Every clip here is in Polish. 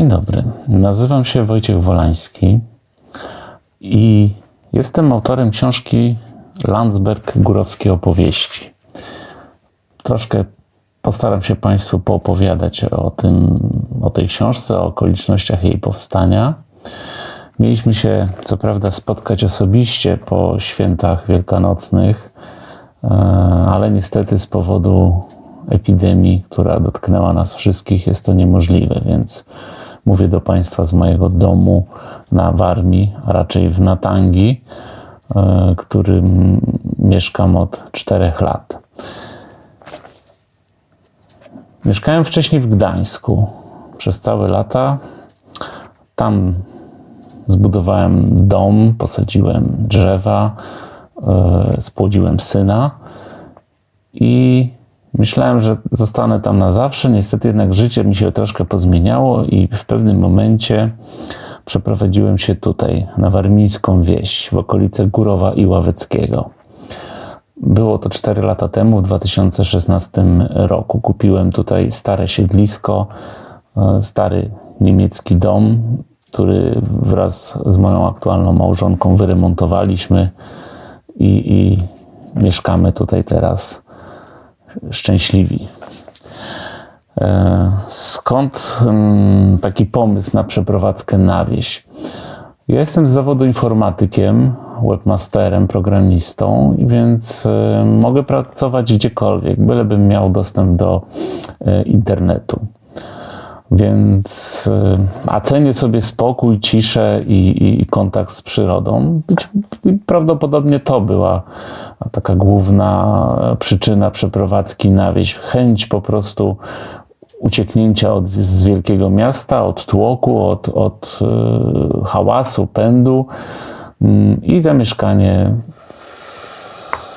Dzień dobry. Nazywam się Wojciech Wolański i jestem autorem książki Landsberg Górowskie Opowieści. Troszkę postaram się Państwu poopowiadać o, tym, o tej książce, o okolicznościach jej powstania. Mieliśmy się, co prawda, spotkać osobiście po świętach wielkanocnych, e, ale niestety z powodu epidemii, która dotknęła nas wszystkich, jest to niemożliwe, więc mówię do Państwa z mojego domu na Warmii, a raczej w Natangi, e, którym mieszkam od czterech lat. Mieszkałem wcześniej w Gdańsku przez całe lata. Tam zbudowałem dom, posadziłem drzewa, e, spłodziłem syna i myślałem, że zostanę tam na zawsze. Niestety jednak życie mi się troszkę pozmieniało i w pewnym momencie przeprowadziłem się tutaj, na warmińską wieś, w okolice Górowa i Ławeckiego. Było to 4 lata temu, w 2016 roku. Kupiłem tutaj stare siedlisko, e, stary niemiecki dom, który wraz z moją aktualną małżonką wyremontowaliśmy i, i mieszkamy tutaj teraz szczęśliwi. E, skąd mm, taki pomysł na przeprowadzkę na wieś? Ja jestem z zawodu informatykiem, webmasterem, programistą, więc e, mogę pracować gdziekolwiek, bylebym miał dostęp do e, internetu. Więc, a cenię sobie spokój, ciszę i, i kontakt z przyrodą. Prawdopodobnie to była taka główna przyczyna przeprowadzki na wieś. Chęć po prostu ucieknięcia od, z wielkiego miasta, od tłoku, od, od y, hałasu, pędu y, i zamieszkanie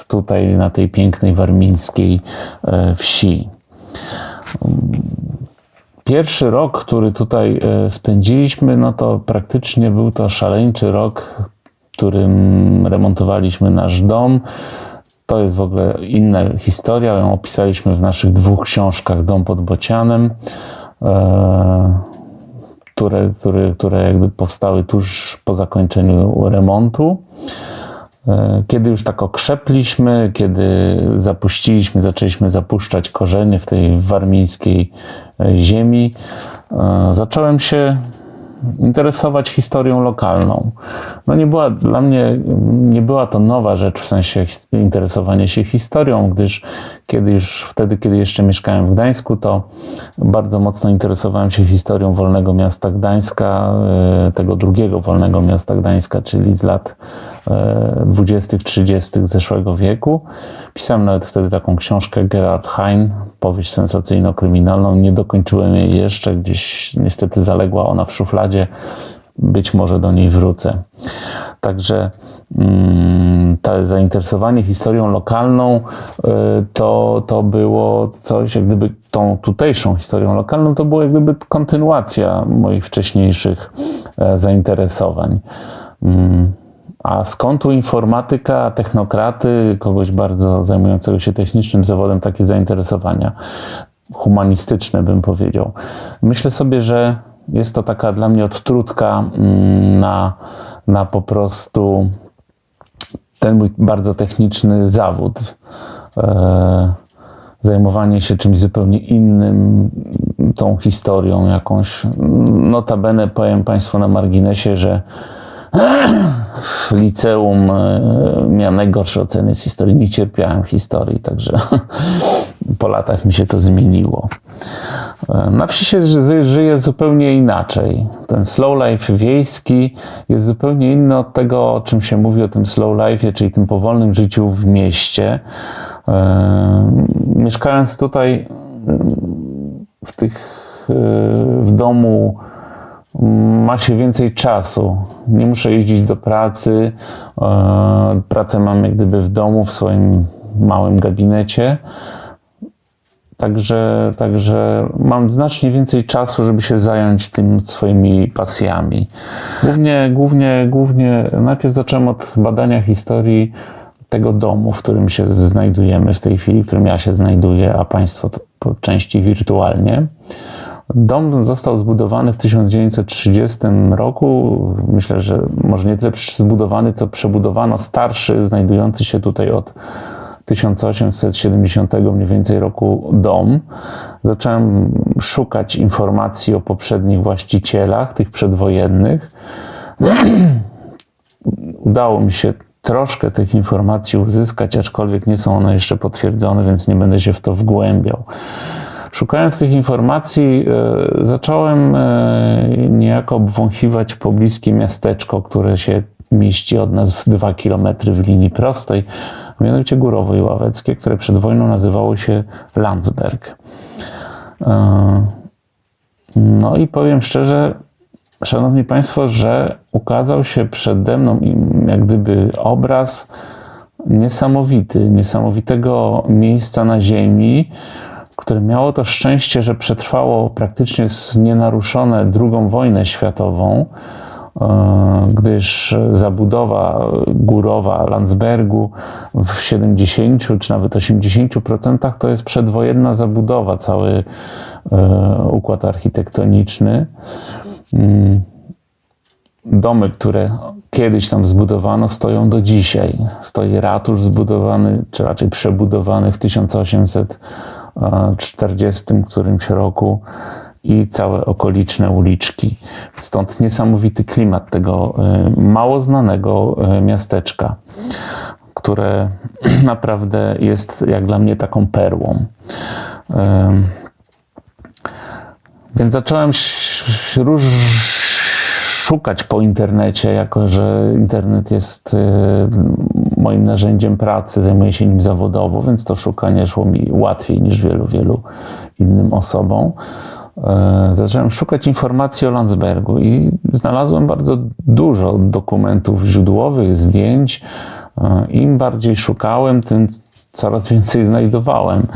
tutaj na tej pięknej warmińskiej y, wsi. Pierwszy rok, który tutaj e, spędziliśmy, no to praktycznie był to szaleńczy rok, którym remontowaliśmy nasz dom. To jest w ogóle inna historia, ją opisaliśmy w naszych dwóch książkach Dom pod Bocianem, e, które, które, które jakby powstały tuż po zakończeniu remontu. E, kiedy już tak okrzepliśmy, kiedy zapuściliśmy, zaczęliśmy zapuszczać korzenie w tej warmińskiej e, ziemi, e, zacząłem się interesować historią lokalną. No nie była dla mnie, nie była to nowa rzecz w sensie interesowania się historią, gdyż kiedy już wtedy, kiedy jeszcze mieszkałem w Gdańsku, to bardzo mocno interesowałem się historią Wolnego Miasta Gdańska, tego drugiego Wolnego Miasta Gdańska, czyli z lat 20., 30. zeszłego wieku. Pisałem nawet wtedy taką książkę Gerard Hein, powieść sensacyjno-kryminalną. Nie dokończyłem jej jeszcze, gdzieś niestety zaległa ona w szufladzie. Być może do niej wrócę. Także mm, to zainteresowanie historią lokalną y, to, to było coś, jak gdyby tą tutejszą historią lokalną, to było jak gdyby kontynuacja moich wcześniejszych e, zainteresowań. A skąd tu informatyka, technokraty, kogoś bardzo zajmującego się technicznym zawodem, takie zainteresowania humanistyczne, bym powiedział. Myślę sobie, że jest to taka dla mnie odtrutka mm, na, na po prostu ten mój bardzo techniczny zawód. E, zajmowanie się czymś zupełnie innym, tą historią jakąś. Notabene powiem Państwu na marginesie, że w liceum e, miałem najgorsze oceny z historii. Nie cierpiałem historii, także po latach mi się to zmieniło. E, na wsi się żyje zupełnie inaczej. Ten slow life wiejski jest zupełnie inny od tego, o czym się mówi o tym slow life, czyli tym powolnym życiu w mieście. E, mieszkając tutaj w tych w domu ma się więcej czasu. Nie muszę jeździć do pracy. E, pracę mam jak gdyby w domu, w swoim małym gabinecie. Także, także mam znacznie więcej czasu, żeby się zająć tym swoimi pasjami. Głównie, głównie, głównie najpierw zacząłem od badania historii tego domu, w którym się znajdujemy w tej chwili, w którym ja się znajduję, a Państwo po części wirtualnie. Dom został zbudowany w 1930 roku. Myślę, że może nie tyle zbudowany, co przebudowano starszy, znajdujący się tutaj od 1870 mniej więcej roku dom. Zacząłem szukać informacji o poprzednich właścicielach, tych przedwojennych. Udało mi się troszkę tych informacji uzyskać, aczkolwiek nie są one jeszcze potwierdzone, więc nie będę się w to wgłębiał. Szukając tych informacji, e, zacząłem e, niejako obwąchiwać pobliskie miasteczko, które się mieści od nas w dwa kilometry w linii prostej, a mianowicie Górowo i Ławeckie, które przed wojną nazywało się Landsberg. E, no i powiem szczerze, Szanowni Państwo, że ukazał się przede mną jak gdyby obraz niesamowity, niesamowitego miejsca na ziemi, które miało to szczęście, że przetrwało praktycznie nienaruszone II wojnę światową, e, gdyż zabudowa górowa Landsbergu w 70 czy nawet 80% to jest przedwojenna zabudowa, cały e, układ architektoniczny. Mm. Domy, które kiedyś tam zbudowano, stoją do dzisiaj. Stoi ratusz zbudowany, czy raczej przebudowany w 1840 którymś roku i całe okoliczne uliczki. Stąd niesamowity klimat tego y, mało znanego y, miasteczka, które naprawdę jest jak dla mnie taką perłą. Więc zacząłem róż szukać po internecie, jako że internet jest y, moim narzędziem pracy, zajmuję się nim zawodowo, więc to szukanie szło mi łatwiej niż wielu, wielu innym osobom. E, zacząłem szukać informacji o Landsbergu i znalazłem bardzo dużo dokumentów źródłowych, zdjęć. E, Im bardziej szukałem, tym coraz więcej znajdowałem.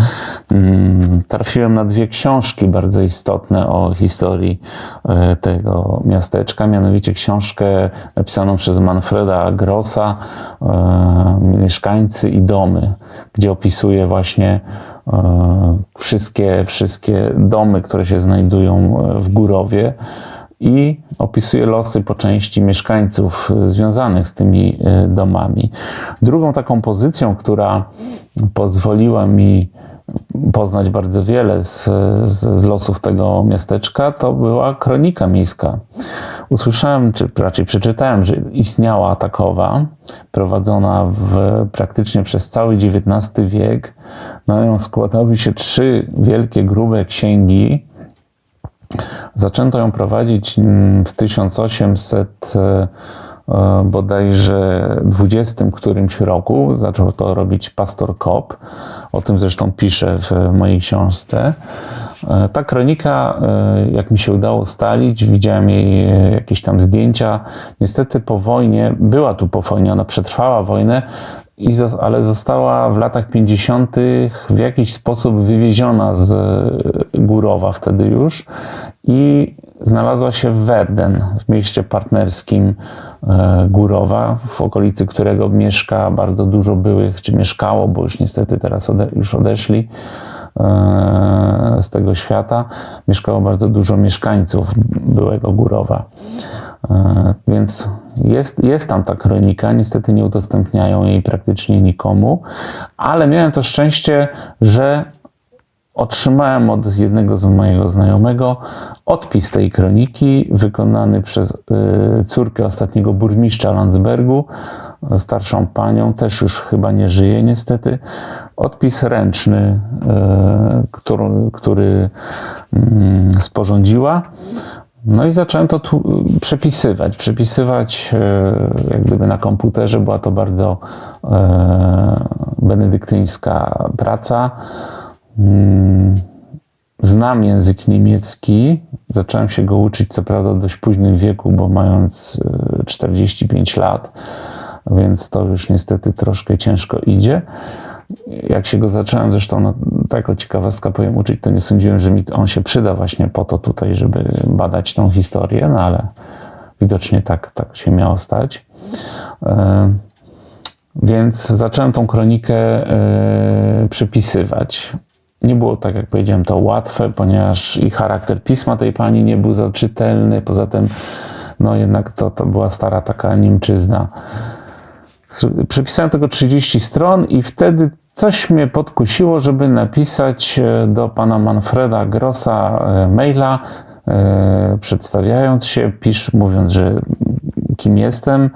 Mm, trafiłem na dwie książki bardzo istotne o historii e, tego miasteczka, mianowicie książkę napisaną przez Manfreda Grossa e, Mieszkańcy i domy, gdzie opisuje właśnie e, wszystkie, wszystkie domy, które się znajdują w Górowie i opisuje losy po części mieszkańców związanych z tymi domami. Drugą taką pozycją, która pozwoliła mi poznać bardzo wiele z, z, z, losów tego miasteczka, to była kronika miejska. Usłyszałem, czy raczej przeczytałem, że istniała takowa, prowadzona w, praktycznie przez cały XIX wiek. Na nią składały się trzy wielkie, grube księgi. Zaczęto ją prowadzić mm, w 1800 E, bodajże 20 którymś roku. Zaczął to robić pastor Kopp. O tym zresztą piszę w mojej książce. E, ta kronika, e, jak mi się udało stalić, widziałem jej jakieś tam zdjęcia. Niestety po wojnie, była tu po wojnie, ona przetrwała wojnę, ale została w latach 50. w jakiś sposób wywieziona z Górowa wtedy już i znalazła się w Werden, w mieście partnerskim e, Górowa, w okolicy którego mieszka bardzo dużo byłych, czy mieszkało, bo już niestety teraz ode, już odeszli e, z tego świata, mieszkało bardzo dużo mieszkańców byłego Górowa. E, więc jest, jest tam ta kronika, niestety nie udostępniają jej praktycznie nikomu, ale miałem to szczęście, że otrzymałem od jednego z mojego znajomego odpis tej kroniki wykonany przez y, córkę ostatniego burmistrza Landsbergu, starszą panią, też już chyba nie żyje niestety. Odpis ręczny, y, który, który mm, sporządziła. No i zacząłem to tu przepisywać. Przepisywać y, jak gdyby na komputerze. Była to bardzo benedyktyńska praca. Mm, znam język niemiecki. Zacząłem się go uczyć, co prawda, w dość późnym wieku, bo mając 45 e, lat, więc to już niestety troszkę ciężko idzie. Jak się go zacząłem, zresztą no, taką ciekawostka powiem uczyć, to nie sądziłem, że mi on się przyda właśnie po to tutaj, żeby badać tą historię, no ale widocznie tak, tak się miało stać. E, więc zacząłem tą kronikę e, przepisywać. Nie było, tak jak powiedziałem, to łatwe, ponieważ i charakter pisma tej pani nie był za czytelny. Poza tym, no jednak to, to była stara taka Niemczyzna. Przepisałem tego 30 stron i wtedy coś mnie podkusiło, żeby napisać e, do pana Manfreda Grossa e, maila, e, przedstawiając się, pisz, mówiąc, że kim jestem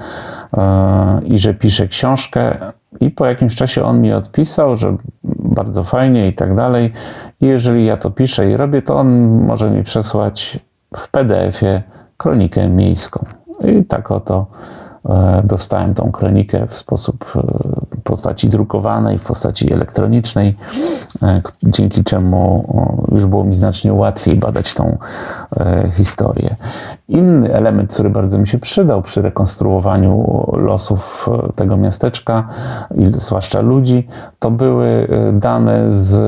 i że piszę książkę. I po jakimś czasie on mi odpisał, że bardzo fajnie i tak dalej. I jeżeli ja to piszę i robię, to on może mi przesłać w PDF-ie kronikę miejską. I tak oto dostałem tą kronikę w sposób e, w postaci drukowanej, w postaci elektronicznej, e, dzięki czemu już było mi znacznie łatwiej badać tą historię. Inny element, który bardzo mi się przydał przy rekonstruowaniu losów tego miasteczka, zwłaszcza ludzi, to były dane z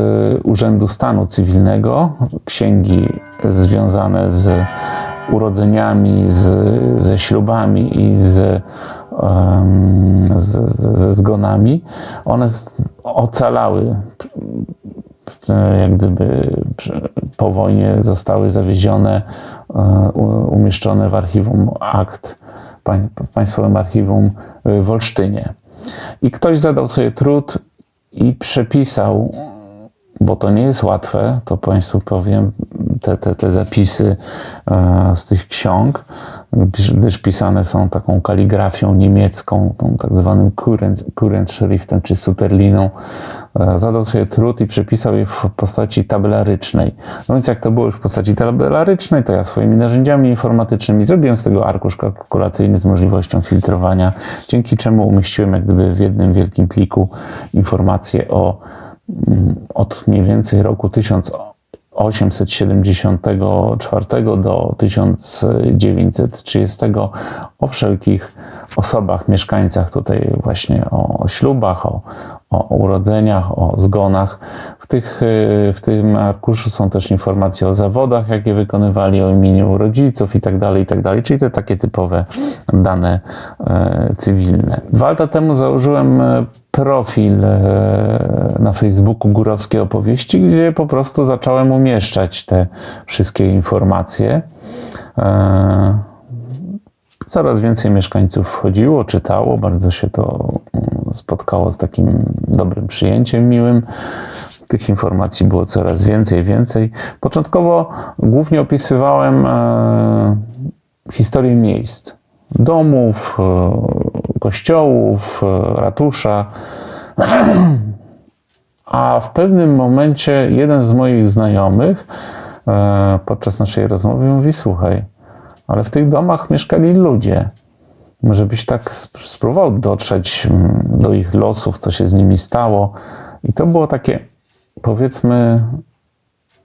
Urzędu Stanu Cywilnego, księgi związane z urodzeniami, z, ze ślubami i z, z, ze zgonami, one ocalały jak gdyby po wojnie zostały zawiezione, e, umieszczone w archiwum akt, Państwowym Archiwum w Olsztynie. I ktoś zadał sobie trud i przepisał, bo to nie jest łatwe, to Państwu powiem, te, te, te zapisy e, z tych ksiąg, gdyż pisane są taką kaligrafią niemiecką, tą tak zwanym current, current czy suterliną, e, zadał sobie trud i przepisał je w postaci tabelarycznej. No więc jak to było już w postaci tabelarycznej, to ja swoimi narzędziami informatycznymi zrobiłem z tego arkusz kalkulacyjny z możliwością filtrowania, dzięki czemu umieściłem jak gdyby w jednym wielkim pliku informacje o od mniej więcej roku 1000 874 do 1930 o wszelkich osobach, mieszkańcach tutaj właśnie o, ślubach, o, o urodzeniach, o zgonach. W, tych, w tym arkuszu są też informacje o zawodach, jakie wykonywali, o imieniu rodziców i tak dalej, i tak czyli te takie typowe dane e, cywilne. Dwa lata temu założyłem e, profil e, na Facebooku Górowskie Opowieści, gdzie po prostu zacząłem umieszczać te wszystkie informacje. E, coraz więcej mieszkańców wchodziło, czytało, bardzo się to mm, spotkało z takim dobrym przyjęciem, miłym. Tych informacji było coraz więcej, więcej. Początkowo głównie opisywałem e, historię miejsc, domów, kościołów, e, ratusza. A w pewnym momencie jeden z moich znajomych e, podczas naszej rozmowy mówi: Słuchaj, ale w tych domach mieszkali ludzie. Może byś tak spróbował dotrzeć do ich losów, co się z nimi stało. I to było takie, powiedzmy,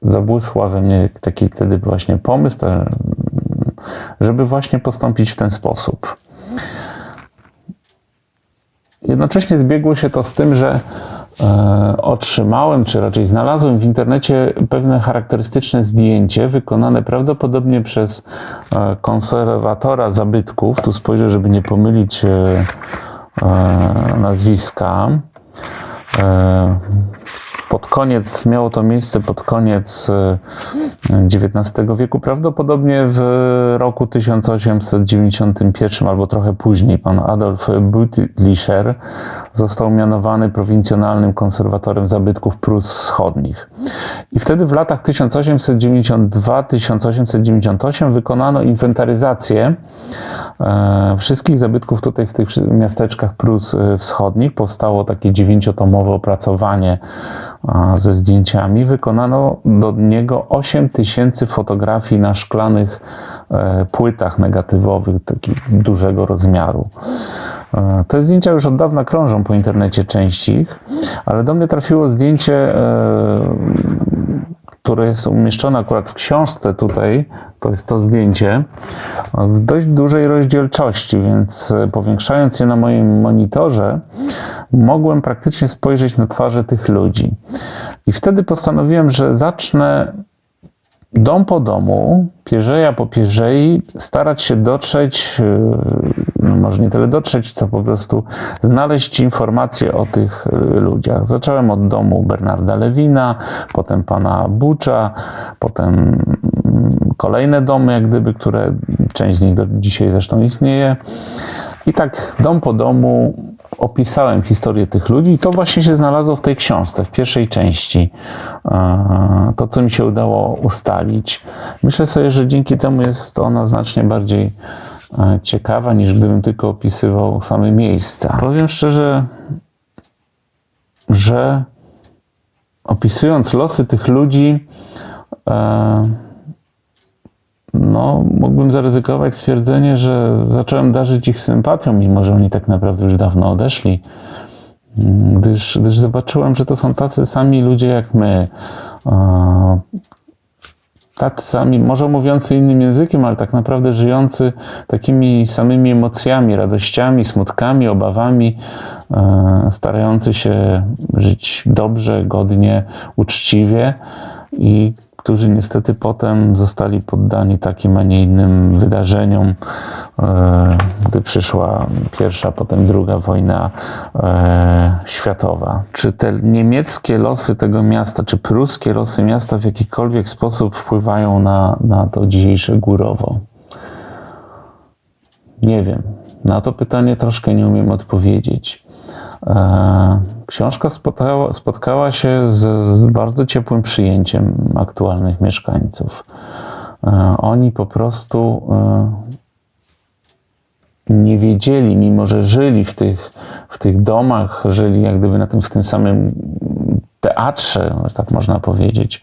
zabłysła we mnie taki wtedy właśnie pomysł, żeby właśnie postąpić w ten sposób. Jednocześnie zbiegło się to z tym, że e, otrzymałem, czy raczej znalazłem w internecie pewne charakterystyczne zdjęcie wykonane prawdopodobnie przez e, konserwatora zabytków. Tu spojrzę, żeby nie pomylić e, nazwiska pod koniec, miało to miejsce pod koniec XIX e, wieku, prawdopodobnie w roku 1891 albo trochę później. Pan Adolf Butlischer został mianowany prowincjonalnym konserwatorem zabytków Prus Wschodnich. I wtedy w latach 1892-1898 wykonano inwentaryzację e, wszystkich zabytków tutaj w tych miasteczkach Prus e, Wschodnich. Powstało takie dziewięciotomowe opracowanie ze zdjęciami. Wykonano do niego 8 tysięcy fotografii na szklanych e, płytach negatywowych, takich dużego rozmiaru. E, te zdjęcia już od dawna krążą po internecie część ich, ale do mnie trafiło zdjęcie, e, które jest umieszczone akurat w książce tutaj, to jest to zdjęcie, w dość dużej rozdzielczości, więc powiększając je na moim monitorze, mogłem praktycznie spojrzeć na twarze tych ludzi. I wtedy postanowiłem, że zacznę dom po domu, pierzeja po pierzei, starać się dotrzeć, yy, no może nie tyle dotrzeć, co po prostu znaleźć informacje o tych yy, ludziach. Zacząłem od domu Bernarda Lewina, potem pana Bucza, potem mm, kolejne domy, jak gdyby, które część z nich do dzisiaj zresztą istnieje. I tak dom po domu opisałem historię tych ludzi i to właśnie się znalazło w tej książce, w pierwszej części. To, co mi się udało ustalić. Myślę sobie, że dzięki temu jest ona znacznie bardziej e, ciekawa, niż gdybym tylko opisywał same miejsca. Powiem szczerze, że opisując losy tych ludzi, e, no, mógłbym zaryzykować stwierdzenie, że zacząłem darzyć ich sympatią, mimo że oni tak naprawdę już dawno odeszli, Mm, gdyż, gdyż zobaczyłem, że to są tacy sami ludzie jak my. Tacy sami, może mówiący innym językiem, ale tak naprawdę żyjący takimi samymi emocjami, radościami, smutkami, obawami, e, starający się żyć dobrze, godnie, uczciwie i którzy niestety potem zostali poddani takim, a nie innym wydarzeniom, e, gdy przyszła pierwsza, potem druga wojna e, światowa. Czy te niemieckie losy tego miasta, czy pruskie losy miasta w jakikolwiek sposób wpływają na, na to dzisiejsze Górowo? Nie wiem. Na to pytanie troszkę nie umiem odpowiedzieć. Książka spotkała, spotkała się z, z bardzo ciepłym przyjęciem aktualnych mieszkańców. E, Oni po prostu e, nie wiedzieli, mimo że żyli w tych, w tych domach, żyli jak gdyby na tym, w tym samym teatrze, tak można powiedzieć,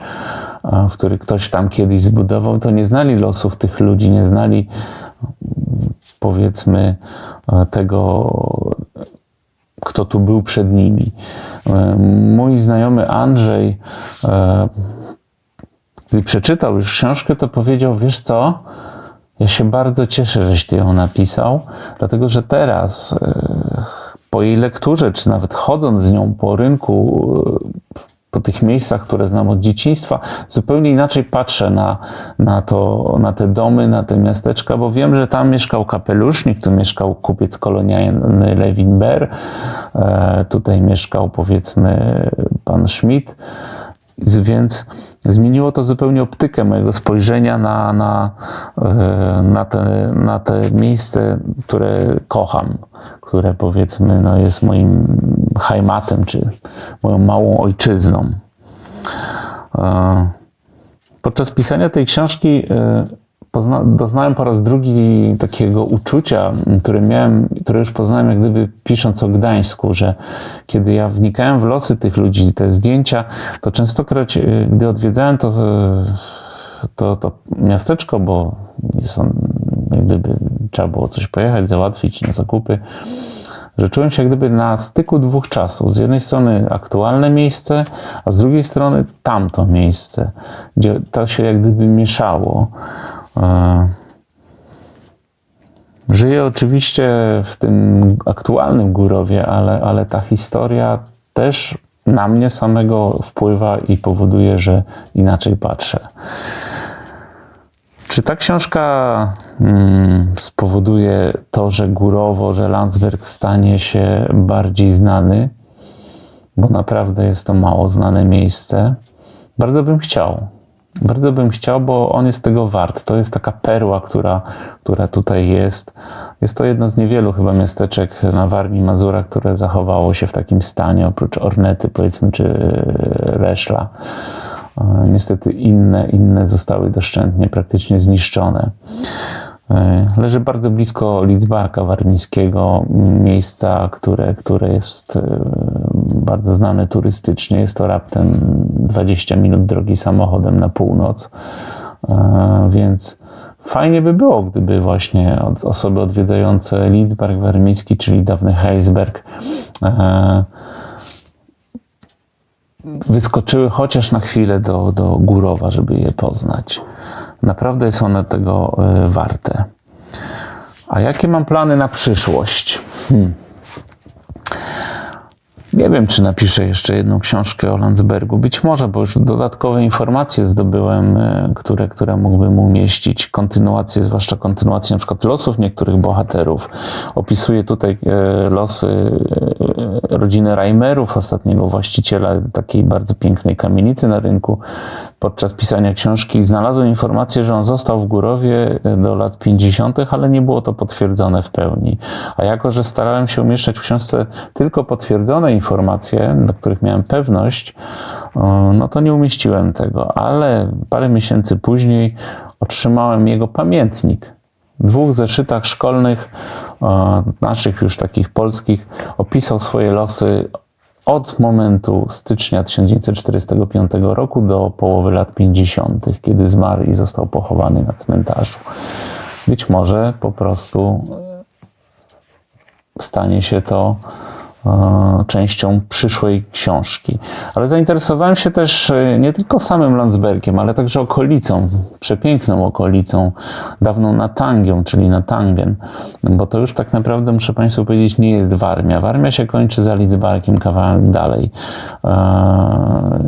e, w który ktoś tam kiedyś zbudował, to nie znali losów tych ludzi, nie znali powiedzmy tego, kto tu był przed nimi. E, Mój znajomy Andrzej, e, gdy przeczytał już książkę, to powiedział: Wiesz co? Ja się bardzo cieszę, żeś ty ją napisał, dlatego że teraz, e, po jej lekturze, czy nawet chodząc z nią po rynku, po tych miejscach, które znam od dzieciństwa, zupełnie inaczej patrzę na, na, to, na te domy, na te miasteczka, bo wiem, że tam mieszkał kapelusznik, tu mieszkał kupiec kolonialny Lewin Ber, e, tutaj mieszkał powiedzmy pan Schmidt, więc zmieniło to zupełnie optykę mojego spojrzenia na, na, e, na, te, na te miejsce, które kocham, które powiedzmy no, jest moim heimatem, czy moją małą ojczyzną. E, Podczas pisania tej książki e, doznałem po raz drugi takiego uczucia, które miałem, które już poznałem jak gdyby pisząc o Gdańsku, że kiedy ja wnikałem w losy tych ludzi, te zdjęcia, to częstokroć, e, gdy odwiedzałem to, to, to miasteczko, bo on, jak gdyby trzeba było coś pojechać, załatwić na zakupy, że czułem się gdyby na styku dwóch czasów. Z jednej strony aktualne miejsce, a z drugiej strony tamto miejsce, gdzie to się jak gdyby mieszało. E, Żyję oczywiście w tym aktualnym Górowie, ale, ale ta historia też na mnie samego wpływa i powoduje, że inaczej patrzę. Czy ta książka mm, spowoduje to, że Górowo, że Landsberg stanie się bardziej znany? Bo naprawdę jest to mało znane miejsce. Bardzo bym chciał. Bardzo bym chciał, bo on jest tego wart. To jest taka perła, która, która tutaj jest. Jest to jedno z niewielu chyba miasteczek na Warmii i Mazurach, które zachowało się w takim stanie, oprócz Ornety, powiedzmy, czy Reszla. E, Niestety inne, inne zostały doszczętnie praktycznie zniszczone. E, Leży bardzo blisko Lidzbarka Warmińskiego, miejsca, które, które jest e, bardzo znane turystycznie. Jest to raptem 20 minut drogi samochodem na północ, więc fajnie by było, gdyby właśnie osoby odwiedzające Lidzbark Warmiński, czyli dawny Heisberg, wyskoczyły chociaż na chwilę do, do Górowa, żeby je poznać. Naprawdę jest one tego e, warte. A jakie mam plany na przyszłość? Hmm. Nie wiem, czy napiszę jeszcze jedną książkę o Landsbergu. Być może, bo już dodatkowe informacje zdobyłem, e, które, które mógłbym umieścić. Kontynuacje, zwłaszcza kontynuacje na przykład losów niektórych bohaterów. Opisuję tutaj e, losy e, rodziny Reimerów, ostatniego właściciela takiej bardzo pięknej kamienicy na rynku. Podczas pisania książki znalazłem informację, że on został w Górowie do lat 50., ale nie było to potwierdzone w pełni. A jako, że starałem się umieszczać w książce tylko potwierdzone informacje, do których miałem pewność, o, no to nie umieściłem tego. Ale parę miesięcy później otrzymałem jego pamiętnik. W dwóch zeszytach szkolnych, o, naszych już takich polskich, opisał swoje losy od momentu stycznia 1945 roku do połowy lat 50., kiedy zmarł i został pochowany na cmentarzu. Być może po prostu stanie się to e, częścią przyszłej książki. Ale zainteresowałem się też e, nie tylko samym Landsbergiem, ale także okolicą, przepiękną okolicą, dawną Natangią, czyli Natangen, bo to już tak naprawdę, muszę Państwu powiedzieć, nie jest Warmia. Warmia się kończy za Lidzbarkiem, kawałek dalej. E,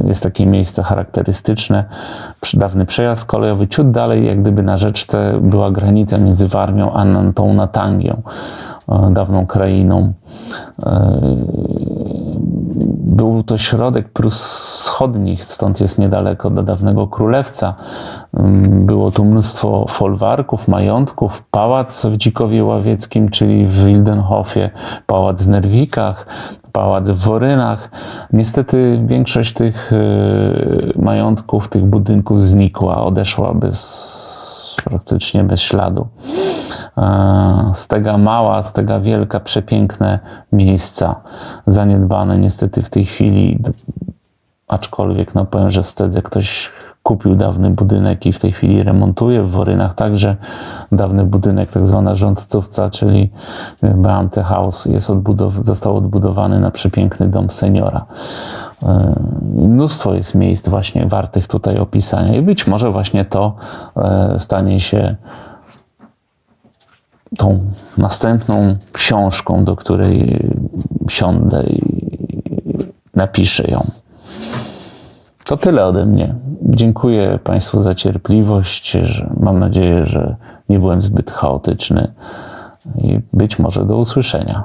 Jest takie miejsce charakterystyczne, dawny przejazd kolejowy, ciut dalej, jak gdyby na rzeczce była granica między Warmią a tą Natangią e, dawną krainą. E, Był to środek Prus Wschodnich, stąd jest niedaleko do dawnego królewca. Było tu mnóstwo folwarków, majątków, pałac w Dzikowie Ławieckim, czyli w Wildenhofie, pałac w Nerwikach, pałac w Worynach. Niestety większość tych e, majątków, tych budynków znikła, odeszła bez, praktycznie bez śladu. E, Stega mała, stega wielka, przepiękne miejsca, zaniedbane niestety w tej chwili, aczkolwiek no powiem, że wstedzę, ktoś kupił dawny budynek i w tej chwili remontuje w Worynach także dawny budynek, tak zwana rządcówca, czyli Beamte House jest odbudow- został odbudowany na przepiękny dom seniora. E, Mnóstwo jest miejsc właśnie wartych tutaj opisania i być może właśnie to e, stanie się tą następną książką, do której siądę i napiszę ją. To tyle ode mnie. Dziękuję Państwu za cierpliwość. Że mam nadzieję, że nie byłem zbyt chaotyczny i być może do usłyszenia.